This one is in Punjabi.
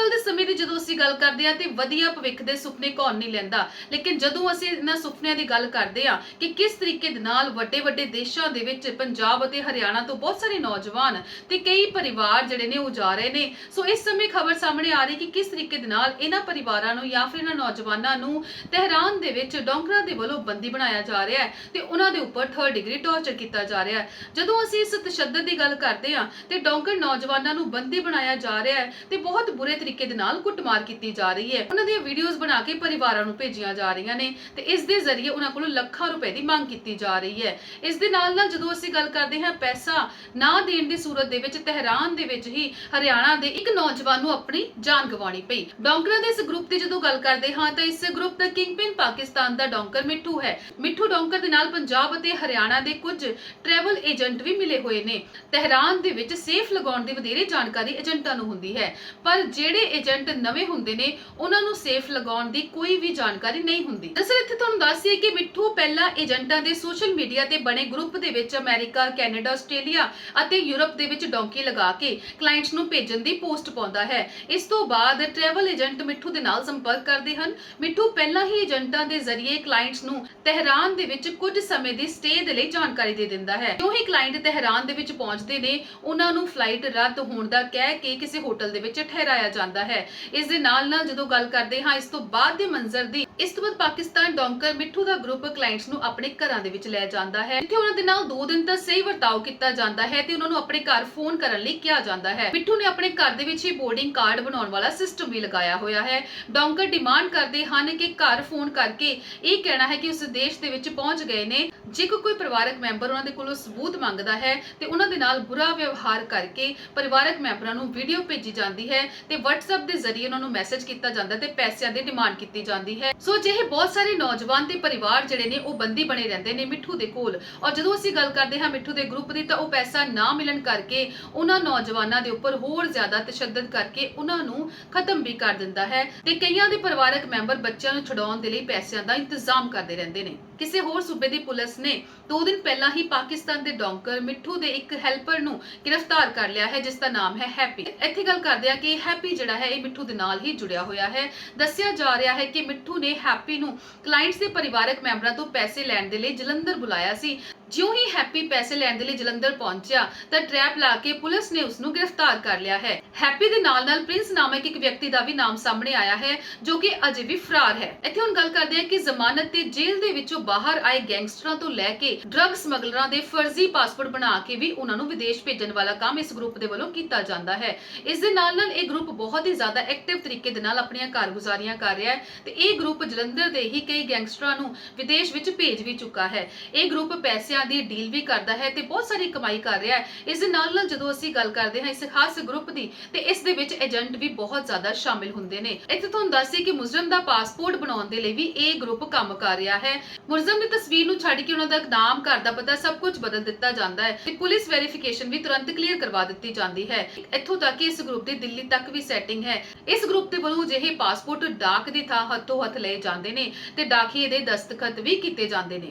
ਕੱਲ ਦੇ ਸਮੇਂ ਦੀ ਜਦੋਂ ਅਸੀਂ ਗੱਲ ਕਰਦੇ ਹਾਂ ਤੇ ਵਧੀਆ ਭਵਿੱਖ ਦੇ ਸੁਪਨੇ ਕੌਣ ਨਹੀਂ ਲੈਂਦਾ। ਲੇਕਿਨ ਜਦੋਂ ਅਸੀਂ ਇਹਨਾਂ ਸੁਪਨਿਆਂ ਦੀ ਗੱਲ ਕਰਦੇ ਹਾਂ ਕਿ ਕਿਸ ਤਰੀਕੇ ਦੇ ਨਾਲ ਵੱਡੇ ਵੱਡੇ ਦੇਸ਼ਾਂ ਦੇ ਵਿੱਚ ਪੰਜਾਬ ਅਤੇ ਹਰਿਆਣਾ ਤੋਂ ਬਹੁਤ ਸਾਰੇ ਨੌਜਵਾਨ ਤੇ ਕਈ ਪਰਿਵਾਰ ਜਿਹੜੇ ਨੇ ਉਹ ਜਾ ਰਹੇ ਨੇ। ਸੋ ਇਸ ਸਮੇਂ ਖਬਰ ਸਾਹਮਣੇ ਆ ਰਹੀ ਕਿ ਕਿਸ ਤਰੀਕੇ ਦੇ ਨਾਲ ਇਹਨਾਂ ਪਰਿਵਾਰਾਂ ਨੂੰ ਜਾਂ ਫਿਰ ਇਹਨਾਂ ਨੌਜਵਾਨਾਂ ਨੂੰ ਤਹਿਰਾਨ ਦੇ ਵਿੱਚ ਡੋਂਗਰਾਂ ਦੇ ਵੱਲੋਂ ਬੰਦੀ ਬਣਾਇਆ ਜਾ ਰਿਹਾ ਹੈ ਤੇ ਉਹਨਾਂ ਦੇ ਉੱਪਰ 3rd ਡਿਗਰੀ ਟੌਰਚਰ ਕੀਤਾ ਜਾ ਰਿਹਾ ਹੈ। ਜਦੋਂ ਅਸੀਂ ਇਸ ਤਸ਼ੱਦਦ ਦੀ ਗੱਲ ਕਰਦੇ ਹਾਂ ਤੇ ਡੋਂਗਰ ਨੌਜਵਾਨਾਂ ਨੂੰ ਬੰਦੀ ਬਣਾਇਆ ਜਾ ਰਿਹਾ ਹੈ ਤੇ ਬਹੁਤ ਬੁਰੇ ਤਰੀਕੇ ਦੇ ਨਾਲ ਕੁੱਟਮਾਰ ਕੀਤੀ ਜਾ ਰਹੀ ਹੈ। ਉਹਨਾਂ ਦੀਆਂ ਵੀਡੀਓਜ਼ ਬਣਾ ਕੇ ਪਰਿਵਾਰਾਂ ਨੂੰ ਭੇਜੀਆਂ ਜਾ ਰਹੀਆਂ ਨੇ ਤੇ ਇਸ ਦੇ ਜ਼ਰੀਏ ਉਹਨਾਂ ਕੋਲੋਂ ਲੱਖਾਂ ਰੁਪਏ ਦੀ ਮੰਗ ਕੀਤੀ ਜਾ ਰਹੀ ਹੈ। ਇਸ ਦੇ ਨਾਲ ਨਾਲ ਜਦੋਂ ਅਸੀਂ ਗੱਲ ਕਰਦੇ ਹਾਂ ਪੈਸਾ ਨਾ ਦੇਣ ਦੀ ਸੂਰਤ ਦੇ ਵਿੱਚ, ਤਹਿਰਾਨ ਦੇ ਵਿੱਚ ਹੀ ਹਰਿਆਣਾ ਦੇ ਇੱਕ ਨੌਜਵਾਨ ਨੂੰ ਆਪਣੀ ਜਾਨ ਗਵਾਉਣੀ ਪਈ। ਡੌਂਕਰਾਂ ਦੇ ਇਸ ਗਰੁੱਪ ਦੀ ਜਦੋਂ ਗੱਲ ਕਰਦੇ ਹਾਂ ਤਾਂ ਇਸ ਗਰੁੱਪ ਦਾ ਕਿੰਗਪਿਨ ਪਾਕਿਸਤਾਨ ਦਾ ਡੌਂਕਰ ਮਿੱਠੂ ਹੈ। ਮਿੱਠੂ ਡੌਂਕਰ ਦੇ ਨਾਲ ਪੰਜਾਬ ਅਤੇ ਹਰਿਆਣਾ ਦੇ ਕੁਝ ਟਰੈਵਲ ਏਜੰਟ ਵੀ ਮਿਲੇ ਹੋਏ ਨੇ। ਤਹਿਰਾਨ ਦੇ ਵਿੱਚ ਸੇਫ ਲਗਾਉਣ ਦੀ ਵਧੇਰੇ ਜਾਣਕਾਰੀ ਏਜੰਟਾਂ ਨੂੰ ਹੁੰਦੀ ਹੈ। ਪਰ ਜਿਹੜੇ ਏਜੰਟ ਨਵੇਂ ਹੁੰਦੇ ਨੇ, ਉਹਨਾਂ ਨੂੰ ਸੇਫ ਲਗਾਉਣ ਦੀ ਕੋਈ ਵੀ ਜਾਣਕਾਰੀ ਨਹੀਂ ਹੁੰਦੀ। ਦਰਅਸਲ ਇੱਥੇ ਤੁਹਾਨੂੰ ਦੱਸੀਏ ਕਿ ਮਿੱਠੂ ਪਹਿਲਾਂ ਏਜੰਟਾਂ ਦੇ ਸੋਸ਼ਲ ਮੀਡੀਆ ਤੇ ਬਣੇ ਗਰੁੱਪ ਦੇ ਵਿੱਚ ਅਮਰੀਕਾ, ਕੈਨੇਡਾ, ਆਸਟ੍ਰੇਲੀਆ ਅਤੇ ਯੂਰਪ ਦੇ ਵਿੱਚ ਡੌਂਕੀ ਲਗਾ ਕੇ ਕਲਾਇੰਟਸ ਨੂੰ ਭੇਜਣ ਦੀ ਪੋਸਟ ਪਾਉਂਦਾ ਹੈ। ਇਸ ਤੋਂ ਬਾਅਦ ਟਰੈਵਲ ਏਜੰਟ ਮਿੱਠੂ ਦੇ ਨਾਲ ਸੰਪਰਕ ਕਰਦੇ ਹਨ। ਮਿੱਠੂ ਪਹਿਲਾਂ ਹੀ ਏਜੰਟਾਂ ਦੇ ਜ਼ਰੀਏ ਕਲਾਇੰਟਸ ਨੂੰ ਤਹਿਰਾਨ ਦੇ ਵਿੱਚ ਕੁਝ ਸਮੇਂ ਦੀ ਸਟੇ ਦੇ ਲਈ ਜਾਣਕਾਰੀ ਦੇ ਦਿੰਦਾ ਹੈ। ਜੋ ਹੀ ਕਲਾਇੰਟ ਤਹਿਰਾਨ ਦੇ ਵਿੱਚ ਪਹੁੰਚਦੇ ਨੇ, ਉਹਨਾਂ ਨੂੰ ਫਲਾਈਟ ਰੱਦ ਹੋਣ ਦਾ ਕਹਿ ਕੇ ਕਿਸੇ ਹੋਟਲ ਦੇ ਵਿੱਚ ਠਹਿਰਾਇਆ ਜਾਂਦਾ ਹੈ। ਇਸ ਦੇ ਨਾਲ ਨਾਲ ਜਦੋਂ ਗੱਲ ਕਰਦੇ ਹਾਂ, ਇਸ ਤੋਂ ਬਾਅਦ ਦੇ ਮੰਜ਼ਰ ਦੀ ਇਸ ਤੋਂ ਬਾਅਦ ਪਾਕਿਸਤਾਨ ਡੌਂਕਰ ਮਿੱਠੂ ਦਾ ਗਰੁੱਪ ਕਲਾਇੰਟਸ ਨੂੰ ਆਪਣੇ ਘਰਾਂ ਦੇ ਵਿੱਚ ਲੈ ਜਾਂਦਾ ਹੈ ਇੱਥੇ ਉਹਨਾਂ ਦੇ ਨਾਲ 2 ਦਿਨ ਤੱਕ ਸਹੀ ਵਰਤਾਓ ਕੀਤਾ ਜਾਂਦਾ ਹੈ ਤੇ ਉਹਨਾਂ ਨੂੰ ਆਪਣੇ ਘਰ ਫੋਨ ਕਰਨ ਲਈ ਕਿਹਾ ਜਾਂਦਾ ਹੈ। ਮਿੱਠੂ ਨੇ ਆਪਣੇ ਘਰ ਦੇ ਵਿੱਚ ਹੀ ਬੋਰਡਿੰਗ ਕਾਰਡ ਬਣਾਉਣ ਵਾਲਾ ਸਿਸਟਮ ਵੀ ਲਗਾਇਆ ਹੋਇਆ ਹੈ। ਡੌਂਕਰ ਡਿਮਾਂਡ ਕਰਦੇ ਹਨ ਕਿ ਘਰ ਫੋਨ ਕਰਕੇ ਇਹ ਕਹਿਣਾ ਹੈ ਕਿ ਉਸ ਦੇਸ਼ ਦੇ ਵਿੱਚ ਪਹੁੰਚ ਗਏ ਨੇ। ਜੇ ਕੋਈ ਪਰਿਵਾਰਕ ਮੈਂਬਰ ਉਹਨਾਂ ਦੇ ਕੋਲੋਂ ਸਬੂਤ ਮੰਗਦਾ ਹੈ ਤੇ ਉਹਨਾਂ ਦੇ ਨਾਲ ਬੁਰਾ ਵਿਵਹਾਰ ਕਰਕੇ ਪਰਿਵਾਰਕ ਮੈਂਬਰਾਂ ਨੂੰ ਵੀਡੀਓ ਭੇਜੀ ਜਾਂਦੀ ਹੈ ਤੇ WhatsApp ਦੇ ਜ਼ਰੀਏ ਉਹਨਾਂ ਨੂੰ ਮੈਸੇਜ ਕੀਤਾ ਜਾਂਦਾ ਤੇ ਪੈਸਿਆਂ ਦੀ ਡਿਮਾਂਡ ਕੀਤੀ ਜਾਂਦੀ ਹੈ। ਸੋ ਅਜਿਹੇ ਬਹੁਤ ਸਾਰੇ ਨੌਜਵਾਨ ਤੇ ਪਰਿਵਾਰ ਜਿਹੜੇ ਨੇ, ਉਹ ਬੰਦੀ ਬਣੇ ਰਹਿੰਦੇ ਨੇ ਮਿੱਠੂ ਦੇ ਕੋਲ। ਔਰ ਜਦੋਂ ਅਸੀਂ ਗੱਲ ਕਰਦੇ ਹਾਂ ਮਿੱਠੂ ਦੇ ਗਰੁੱਪ ਦੀ, ਤਾਂ ਉਹ ਪੈਸਾ ਨਾ ਮਿਲਣ ਕਰਕੇ ਉਹਨਾਂ ਨੌਜਵਾਨਾਂ ਦੇ ਉੱਪਰ ਹੋਰ ਜ਼ਿਆਦਾ ਤਸ਼ੱਦਦ ਕਰਕੇ ਉਹਨਾਂ ਨੂੰ ਖਤਮ ਵੀ ਕਰ ਦਿੰਦਾ ਹੈ ਤੇ ਕਈਆਂ ਦੇ ਪਰਿਵਾਰਕ ਮੈਂਬਰ ਬੱਚਿਆਂ ਨੂੰ ਛਡਾਉਣ ਦੇ ਲਈ ਪੈਸਿਆਂ ਦਾ ਇੰਤਜ਼ਾਮ ਕਰਦੇ ਰਹਿੰਦੇ ਨੇ। ਕਿਸੇ ਹੋਰ ਸੂਬੇ ਦੀ ਪੁਲਿਸ ਨੇ 2 ਦਿਨ ਪਹਿਲਾਂ ਹੀ ਪਾਕਿਸਤਾਨ ਦੇ ਡੌਂਕਰ ਮਿੱਠੂ ਦੇ ਇੱਕ ਹੈਲਪਰ ਨੂੰ ਗ੍ਰਿਫਤਾਰ ਕਰ ਲਿਆ ਹੈ, ਜਿਸ ਦਾ ਨਾਮ ਹੈ ਹੈਪੀ। ਇੱਥੇ ਗੱਲ ਕਰਦੇ ਆ ਕਿ ਹੈਪੀ ਜਿਹੜਾ ਹੈ, ਇਹ ਮਿੱਠੂ ਦੇ ਨਾਲ ਹੀ ਜੁੜਿਆ ਹੋਇਆ ਹੈ। ਦੱਸਿਆ ਜਾ ਰਿਹਾ ਹੈ ਕਿ ਮਿੱਠੂ ਨੇ ਹੈਪੀ ਨੂੰ ਕਲਾਇੰਟਸ ਦੇ ਪਰਿਵਾਰਕ ਮੈਂਬਰਾਂ ਤੋਂ ਪੈਸੇ ਲੈਣ ਦੇ ਲਈ ਜਲੰਧਰ ਬੁਲਾਇਆ ਸੀ। ਜਿਉਂ ਹੀ ਹੈਪੀ ਪੈਸੇ ਲੈਣ ਦੇ ਲਈ ਜਲੰਧਰ ਪਹੁੰਚਿਆ, ਤਾਂ ਟਰੈਪ ਲਾ ਕੇ ਪੁਲਿਸ ਨੇ ਉਸ ਨੂੰ ਗ੍ਰਿਫਤਾਰ ਕਰ ਲਿਆ ਹੈ। ਹੈਪੀ ਦੇ ਨਾਲ ਨਾਲ ਪ੍ਰਿੰਸ ਨਾਮਕ ਇੱਕ ਵਿਅਕਤੀ ਦਾ ਵੀ ਨਾਮ ਸਾਹਮਣੇ ਆਇਆ ਹੈ, ਜੋ ਕਿ ਅਜੇ ਵੀ ਫਰਾਰ ਹੈ। ਇੱਥੇ ਹੁਣ ਗੱਲ ਕਰਦੇ ਹਾਂ ਕਿ ਜ਼ਮਾਨਤ ਤੇ ਜੇਲ੍ਹ ਦੇ ਵਿੱਚੋਂ ਬਾਹਰ ਆਏ ਗੈਂਗਸਟਰਾਂ ਤੋਂ ਲੈ ਕੇ ਡਰੱਗ ਸਮਗਲਰਾਂ ਦੇ ਫਰਜ਼ੀ ਪਾਸਪੋਰਟ ਬਣਾ ਕੇ ਵੀ ਉਹਨਾਂ ਨੂੰ ਵਿਦੇਸ਼ ਭੇਜਣ ਵਾਲਾ ਕੰਮ ਇਸ ਗਰੁੱਪ ਦੇ ਵੱਲੋਂ ਕੀਤਾ ਜਾਂਦਾ ਹੈ। ਇਸ ਦੇ ਨਾਲ ਨਾਲ ਇਹ ਗਰੁੱਪ ਬਹੁਤ ਹੀ ਜ਼ਿਆਦਾ ਐਕਟਿਵ ਤਰੀਕੇ ਦੇ ਨਾਲ ਆਪਣੀਆਂ ਕਾਰਗੁਜ਼ਾਰੀਆਂ ਕਰ ਰਿਹਾ ਹੈ ਤੇ ਇਹ ਗਰੁੱਪ ਜਲੰਧਰ ਦੇ ਹੀ ਕਈ ਗੈਂਗਸਟਰਾਂ ਨੂੰ ਵਿਦੇਸ਼ ਵਿੱਚ ਭੇਜ ਵੀ ਚੁੱਕਾ ਹੈ। ਇਹ ਗਰੁੱਪ ਪੈਸਿਆਂ ਦੀ ਡੀਲ ਵੀ ਕਰਦਾ ਹੈ ਤੇ ਬਹੁਤ ਸਾਰੀ ਕਮਾਈ ਕਰ ਰਿਹਾ ਹੈ। ਇਸ ਦੇ ਨਾਲ ਨਾਲ ਜਦੋਂ ਅਸੀਂ ਗੱਲ ਕਰਦੇ ਹਾਂ ਇਸ ਖਾਸ ਗਰੁੱਪ ਦੀ, ਤੇ ਇਸ ਦੇ ਵਿੱਚ ਏਜੰਟ ਵੀ ਬਹੁਤ ਜ਼ਿਆਦਾ ਸ਼ਾਮਿਲ ਹੁੰਦੇ ਨੇ। ਇੱਥੇ ਤੁਹਾਨੂੰ ਦੱਸੇ ਕਿ ਮੁਜਰਮ ਦਾ ਪਾਸਪੋਰਟ ਬਣਾਉਣ ਦੇ ਲਈ ਵੀ ਇਹ ਗਰੁੱਪ ਕੰਮ ਕਰ ਰਿਹਾ ਹੈ। ਮੁਲਜ਼ਮ ਦੀ ਤਸਵੀਰ ਨੂੰ ਛੱਡ ਕੇ ਉਹਨਾਂ ਦਾ ਨਾਮ ਘਰ ਦਾ ਪਤਾ ਸਭ ਕੁਝ ਬਦਲ ਦਿੱਤਾ ਜਾਂਦਾ ਹੈ ਤੇ ਪੁਲਿਸ ਵੈਰੀਫਿਕੇਸ਼ਨ ਵੀ ਤੁਰੰਤ ਕਲੀਅਰ ਕਰਵਾ ਦਿੱਤੀ ਜਾਂਦੀ ਹੈ। ਇੱਥੋਂ ਤੱਕ ਕਿ ਇਸ ਗਰੁੱਪ ਦੀ ਦਿੱਲੀ ਤੱਕ ਵੀ ਸੈਟਿੰਗ ਹੈ। ਇਸ ਗਰੁੱਪ ਦੇ ਵੱਲੋਂ ਜਿਹੇ ਪਾਸਪੋਰਟ ਡਾਕ ਦੀ ਥਾਂ ਹੱਥੋਂ ਹੱਥ ਲਏ ਜਾਂਦੇ ਨੇ ਤੇ ਡਾਕੀਏ ਦੇ ਦਸਤਖਤ ਵੀ ਕੀਤੇ ਜਾਂਦੇ ਨੇ।